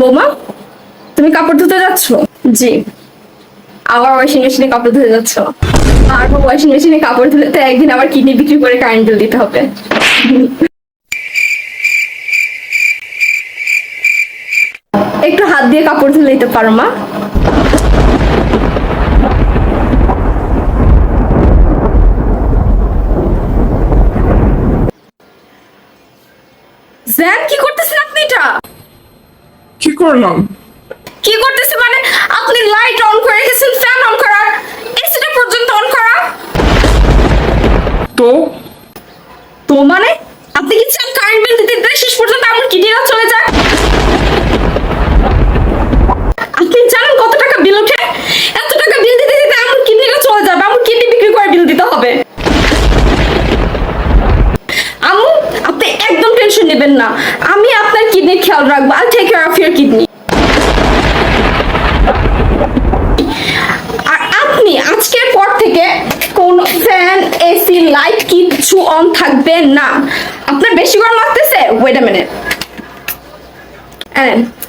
বৌমা তুমি কাপড় ধুতে যাচ্ছ? জি। আবার ওয়াশিং মেশিনে কাপড় ধুতে যাচ্ছ? আর ওয়াশিং মেশিনে কাপড় ধুলে তো একদিন আবার কিডনি বিক্রি করে কারেন্ট বিল দিতে হবে। একটু হাত দিয়ে কাপড় ধুলে দিতে পারো মা। জ্যান কি করতেছেন আপনি এটা? কি করলাম? কি করতেছে মানে? আপনি লাইট অন করে রেখেছেন ফ্যান অন করা। এসিটা পর্যন্ত অন করা। তো? তো মানে? আপনি কি চান কারেন্ট বিল দিতে দিতে শেষ পর্যন্ত আমার কিডনিরা চলে যায় আপনি জানেন কত টাকা বিল ওঠে এত টাকা বিল দিতে দিতে আমার কিডনিটা চলে যাবে আমার কিডনি বিক্রি করে বিল দিতে হবে আমু আপনি নেবেন না। আমি আপনার কিডনির খেয়াল রাখব। I take care of your kidney আজকের পর থেকে কোন ফ্যান এসি লাইট অন থাকবে না। আপনার বেশি গরম লাগতেছে? ওয়েট আ মিনিট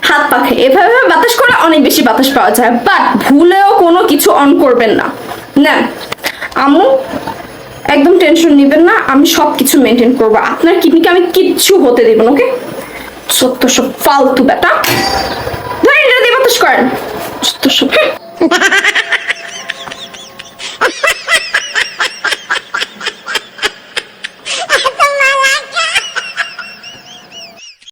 হাত পাখে এভাবে বাতাস করে অনেক বেশি বাতাস পাওয়া যায় বাট ভুলেও কোনো কিছু অন করবেন না। না আম্মু একদম টেনশন নেবেন না, আমি সব কিছু মেনটেন করব। আপনার কিডনিকে আমি কিচ্ছু হতে দেবেন ওকে সত্য সব ফালতু বেটা ধরেন এটা দিয়ে বাতাস করেন।